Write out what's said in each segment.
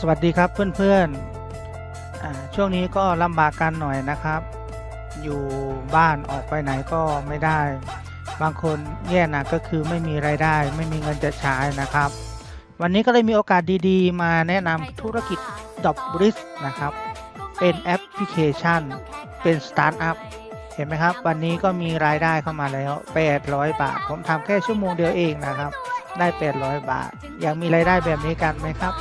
สวัสดีครับเพื่อนๆ ช่วงนี้ก็ลำบากกันหน่อยนะครับ อยู่บ้านออกไปไหนก็ไม่ได้ บางคนแย่หนักก็คือไม่มีไรายได้ ไม่มีเงินจะใช้นะครับ วันนี้ก็เลยมีโอกาสดีๆ มาแนะนำธุรกิจดอบริสนะครับ เป็นแอปพลิเคชัน เป็นสตาร์ทอัพเห็นไหมครับ วันนี้ก็มีรายได้เข้ามาแล้ว 800 บาท ผมทำแค่ชั่วโมงเดียวเองนะครับ ได้ 800 บาท อยากมีรายได้แบบนี้กันไหมครับ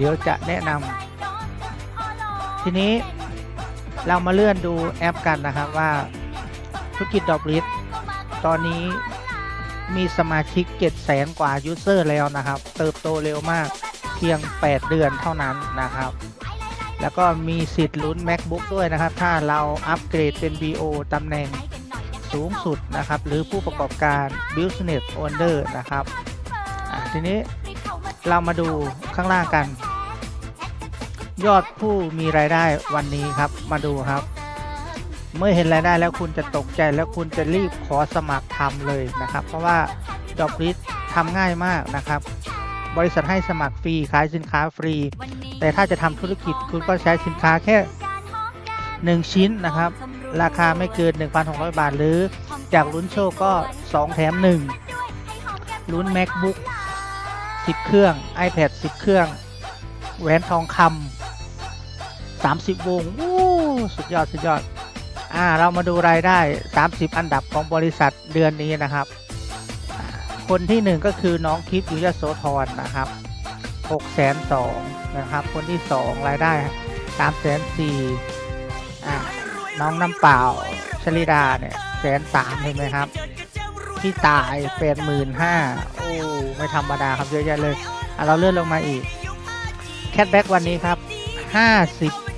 เดี๋ยวจะแนะนำทีนี้เรามาเลื่อนดูแอปกันนะครับว่าธุรกิจดอกลิสตอนนี้มีสมาชิก7แสนกว่ายูเซอร์แล้วนะครับ เติบโตเร็วมากเพียง 8 เดือนเท่านั้นนะครับ แล้วก็มีสิทธิ์ลุ้น MacBook ด้วยนะครับ ถ้าเราอัปเกรดเป็น BO ตำแหน่งสูงสุดนะครับ หรือผู้ประกอบการ Business Owner นะครับทีนี้เรามาดูข้างล่างกัน ยอดผู้มีรายได้วันนี้ครับมาดูครับ เมื่อเห็นรายได้แล้วคุณจะตกใจแล้วคุณจะรีบขอสมัครทำเลยนะครับ เพราะว่าดอกริสทำง่ายมากนะครับ บริษัทให้สมัครฟรีขายสินค้าฟรี แต่ถ้าจะทำธุรกิจคุณก็ใช้สินค้าแค่ 1 ชิ้นนะครับ ราคาไม่เกิน 1,600 บาท หรือจากลุ้นโชคก็ 2 แถม 1 ลุ้น MacBook 10 เครื่อง iPad 10 เครื่องแหวนทองคำ 30 วงวู้สุดยอด สุดยอด อ่า เรามาดูรายได้ 30 อันดับของบริษัทเดือนนี้นะครับ คนที่หนึ่งก็คือน้องคลิปยุยโสธรนะครับ6แสนสองนะครับ คนที่สองรายได้3แสนสี่อ่าน้องน้ำเปล่าชลิดาเนี่ยแสนสามเห็นไหมครับ พี่ตายแปดหมื่นห้าโอ้ ไม่ธรรมดาครับเยอะแยะเลย อะ เราเลื่อนลงมาอีก แคทแบ็กวันนี้ครับ50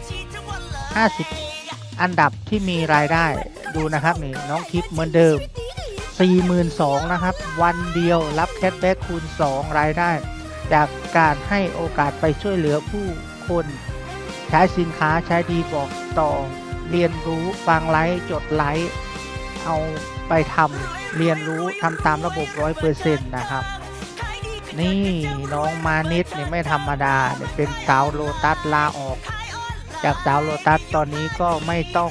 50 อันดับที่มีรายได้ดูนะครับนี่น้องคลิปเหมือนเดิม 42,000นะครับ วันเดียวรับแคทแบ็กคูณ 2 รายได้ จากการให้โอกาสไปช่วยเหลือผู้คน ใช้สินค้าใช้ดีบอกต่อ เรียนรู้ฟังไลฟ์จดไลฟ์เอาไปทำเรียนรู้ทำตามระบบ100%นะครับนี่น้องมานิดนี่ไม่ธรรมดาเนี่ยเป็นสาวโลตัสลาออก จากสาวโลตัสตอนนี้ก็ไม่ต้อง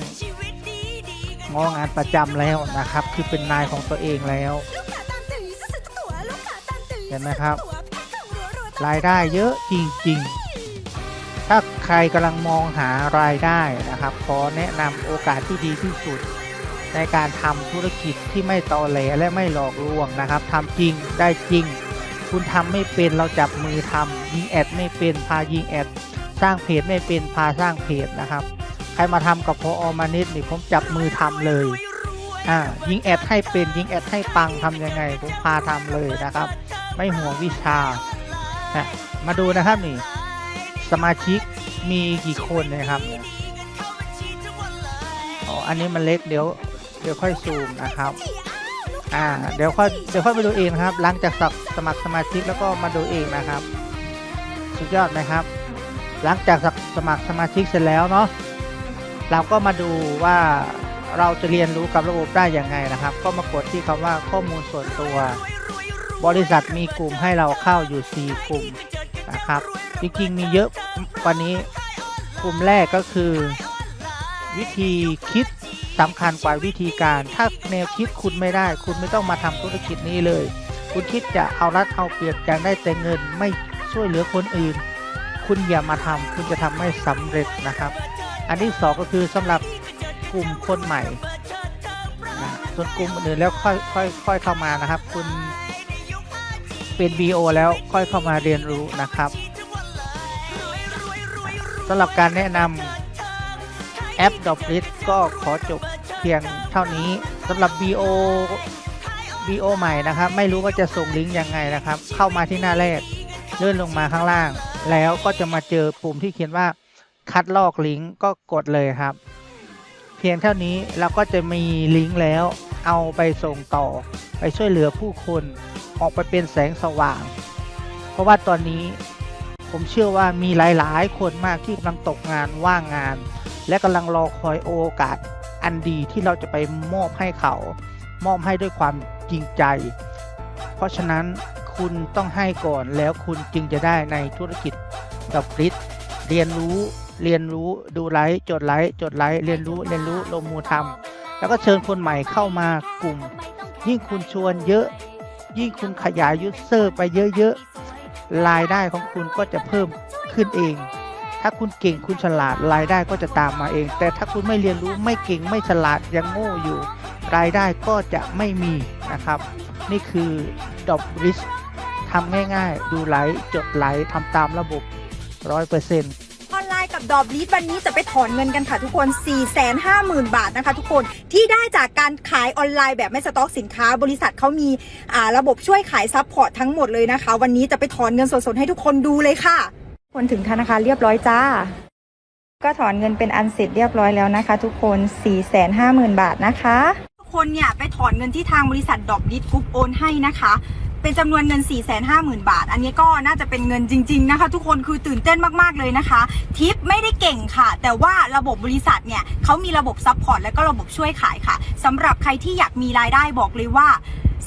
งองานประจำแล้วนะครับ คือเป็นนายของตัวเองแล้วเห็นไหมครับ รายได้เยอะจริง ๆ ถ้าใครกำลังมองหารายได้นะครับขอแนะนำโอกาสที่ดีที่สุด ในการทำธุรกิจที่ไม่ตอแหลและไม่หลอกลวงนะครับทำจริงได้จริง คุณทำไม่เป็นเราจับมือทำยิงแอดไม่เป็นพายิงแอด สร้างเพจไม่เป็นพาสร้างเพจนะครับ ใครมาทำกับพออมานิดนี่ผมจับมือทำเลยอ่ายิงแอดให้เป็นยิงแอดให้ปังทำยังไง ผมพาทำเลยนะครับ ไม่ห่วงวิชานะมาดูนะครับนี่ สมาชิกมีกี่คนนะครับเนี่ยอ๋ออันนี้มันเล็กเดี๋ยวเดี๋ยวค่อยซูมนะครับอ่าเดี๋ยวค่อยเดี๋ยวค่อยไปดูเองนะครับหลังจากสมัครสมัครสมาชิกแล้วก็มาดูเองนะครับ สุดยอดไหมครับ หลังจากสมัครสมาชิกเสร็จแล้วเนาะเราก็มาดูว่าเราจะเรียนรู้กับระบบได้อย่างไงนะครับ ก็มากดที่คำว่าข้อมูลส่วนตัว บริษัทมีกลุ่มให้เราเข้าอยู่ 4 กลุ่มนะครับจริงๆมีเยอะกว่านี้กลุ่มแรกก็คือ วิธีคิดสำคัญกว่าวิธีการ ถ้าแนวคิดคุณไม่ได้ คุณไม่ต้องมาทำธุรกิจนี้เลย คุณคิดจะเอารัดเอาเปรียบอย่ากได้แต่เงินไม่ช่วยเหลือคนอื่น คุณอย่ามาทำคุณจะทำไม่สำเร็จนะครับ อันที่สองก็คือสำหรับกลุ่มคนใหม่นะส่วนกลุ่มอื่นแล้วค่อยค่อยค่อยเข้ามานะครับ คุณเป็น BO แล้วค่อยเข้ามาเรียนรู้นะครับสำหรับการแนะนำแอปดอ l i s ก็ขอจบเพียงเท่านี้สำหรับ BO BO ใหม่นะครับ ไม่รู้ว่าจะส่งลิงก์ยังไงนะครับ เข้ามาที่หน้าแรก เลื่อนลงมาข้างล่าง แล้วก็จะมาเจอปุ่มที่เขียนว่าคัดลอกลิงก์ก็กดเลยครับ เพียงเท่านี้เราก็จะมีลิงก์แล้ว เอาไปส่งต่อ ไปช่วยเหลือผู้คนออกไปเป็นแสงสว่าง เพราะว่าตอนนี้ผมเชื่อว่ามีหลาย ๆ คนมากที่กำลังตกงานว่างงาน และกำลังรอคอยโอกาสอันดีที่เราจะไปมอบให้เขา มอบให้ด้วยความจริงใจ เพราะฉะนั้น คุณต้องให้ก่อนแล้วคุณจึงจะได้ในธุรกิจกับริสเรียนรู้เรียนรู้ดูไลฟ์จดไลฟ์จดไลฟ์เรียนรู้เรียนรู้ลงมือทำแล้วก็เชิญคนใหม่เข้ามากลุ่ม ยิ่งคุณชวนเยอะ ยิ่งคุณขยายยูเซอร์ไปเยอะๆรายได้ของคุณก็จะเพิ่มขึ้นเอง ถ้าคุณเก่งคุณฉลาดรายได้ก็จะตามมาเอง แต่ถ้าคุณไม่เรียนรู้ไม่เก่งไม่ฉลาดยังโง่อยู่ รายได้ก็จะไม่มีนะครับ นี่คือดอบริส ทำง่ายๆ ดูไลฟ์จดไลฟ์ทำตามระบบร้อยเปอร์เซ็นต์ออนไลน์กับดอบลีดวันนี้จะไปถอนเงินกันค่ะทุกคน 450,000 บาทนะคะทุกคนที่ได้จากการขายออนไลน์แบบไม่สต็อกสินค้า บริษัทเขามีอ่าระบบช่วยขายซัพพอร์ตทั้งหมดเลยนะคะ วันนี้จะไปถอนเงินสดๆให้ทุกคนดูเลยค่ะ คนถึงธนาคารเรียบร้อยจ้า ก็ถอนเงินเป็นอันเสร็จเรียบร้อยแล้วนะคะ ทุกคน 450,000 บาทนะคะทุกคนเนี่ยไปถอนเงินที่ทางบริษัทดอบลิทกรุ๊ปโอนให้นะคะ เป็นจำนวนเงิน 450,000 บาท อันนี้ก็น่าจะเป็นเงินจริง ๆ นะคะ ทุกคนคือตื่นเต้นมากๆเลยนะคะ ทิปไม่ได้เก่งค่ะ แต่ว่าระบบบริษัทเนี่ยเขามีระบบซัพพอร์ตและก็ระบบช่วยขายค่ะสำหรับใครที่อยากมีรายได้บอกเลยว่า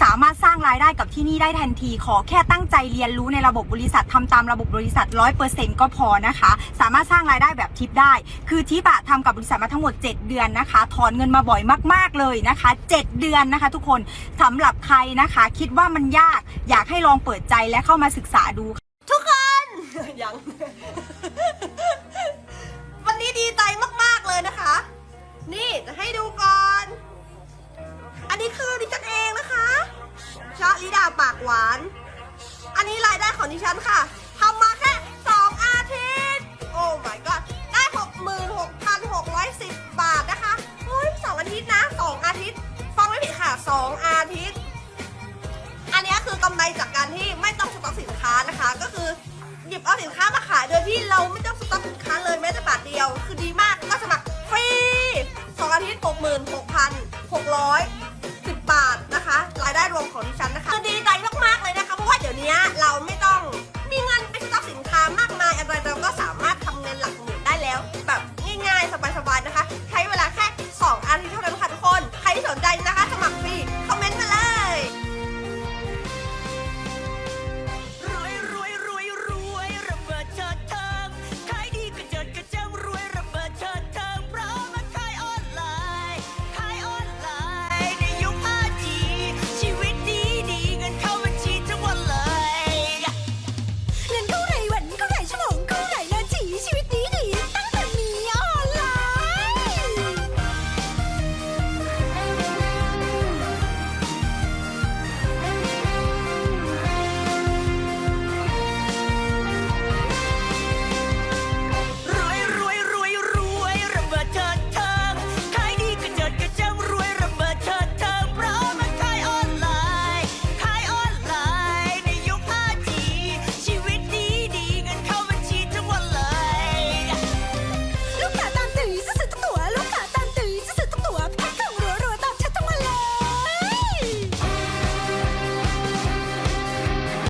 สามารถสร้างรายได้กับที่นี่ได้ทันที ขอแค่ตั้งใจเรียนรู้ในระบบบริษัททำตามระบบบริษัท100%ก็พอนะคะ สามารถสร้างรายได้แบบทิปได้ คือทิปอะทำกับบริษัทมาทั้งหมด 7 เดือนนะคะ ถอนเงินมาบ่อยมาก ๆเลยนะคะ 7 เดือนนะคะ ทุกคนสำหรับใครนะคะ คิดว่ามันยากอยากให้ลองเปิดใจและเข้ามาศึกษาดูยังวันนี้ดีใจมาก ๆเลยนะคะ นี่จะให้ดูก่อนอัน หวาน อันนี้รายได้ของดิฉันค่ะทำมาแค่ 2 อาทิตย์ โอ้ my god ได้ 66,610 บาทนะคะเฮ้ยสองอาทิตย์นะ 2 อาทิตย์ ฟังไม่ผิดค่ะ 2 อาทิตย์ อันนี้คือกำไรจากการที่ไม่ต้องสต็อกสินค้านะคะ ก็คือหยิบเอาสินค้ามาขายโดยที่เราไม่ต้องสต็อกสินค้าเลยแม้แต่บาทเดียว คือดีมากก็สมัครฟรี 2 อาทิตย์ 66,600